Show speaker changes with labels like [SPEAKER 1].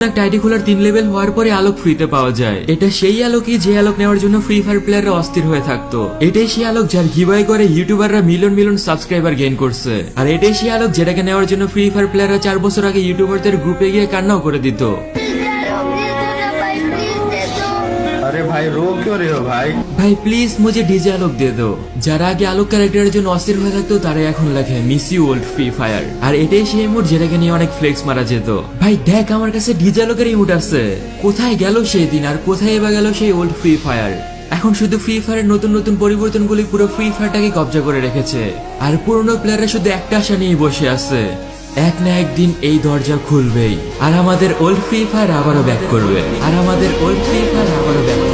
[SPEAKER 1] ID খোলার তিন level হওয়ার পরে আলোক ফ্রিতে পাওয়া যায়। এটা সেই আলোকই যে আলোক নেওয়ার জন্য ফ্রি ফায়ার প্লেয়াররা অস্থির হয়ে থাকতো। এটাই সেই আলোক যার গিবাই করে ইউটিউবাররা মিলিয়ন মিলিয়ন সাবস্ক্রাইবার গেইন করছে। আর এটাই সেই আলোক যেটাকে নেওয়ার জন্য ফ্রি ফায়ার প্লেয়াররা চার বছর আগে ইউটিউবারদের গ্রুপে গিয়ে কান্নাও করে দিত।
[SPEAKER 2] भाई रो क्यों रहे हो भाई
[SPEAKER 1] ভাই প্লিজ মুঝে ডিজে আলোক দিয়ে দো যারা আগে আলোক ক্যারেক্টারের জন্য অস্থির হয়ে থাকতো তারা এখন লেখে miss you old free fire আর এটাই সেই মোড যেটাকে নিয়ে অনেক ফ্লেক্স মারা যেত ভাই দেখ আমার কাছে ডিজে আলোকের ইমোট আছে কোথায় গেল সেই দিন আর কোথায় এবার গেল সেই ওল্ড ফ্রি ফায়ার এখন শুধু ফ্রি ফায়ারের নতুন নতুন পরিবর্তনগুলি পুরো ফ্রি ফায়ারটাকে কবজা করে রেখেছে আর পুরনো প্লেয়াররা শুধু একটা আশা নিয়ে বসে আছে এক না একদিন এই দরজা খুলবেই আর আমাদের ওল্ড ফ্রি ফায়ার আবারও ব্যাক করবে আর আমাদের ওল্ড ফ্রি ফায়ার আবারও ব্যাক করবে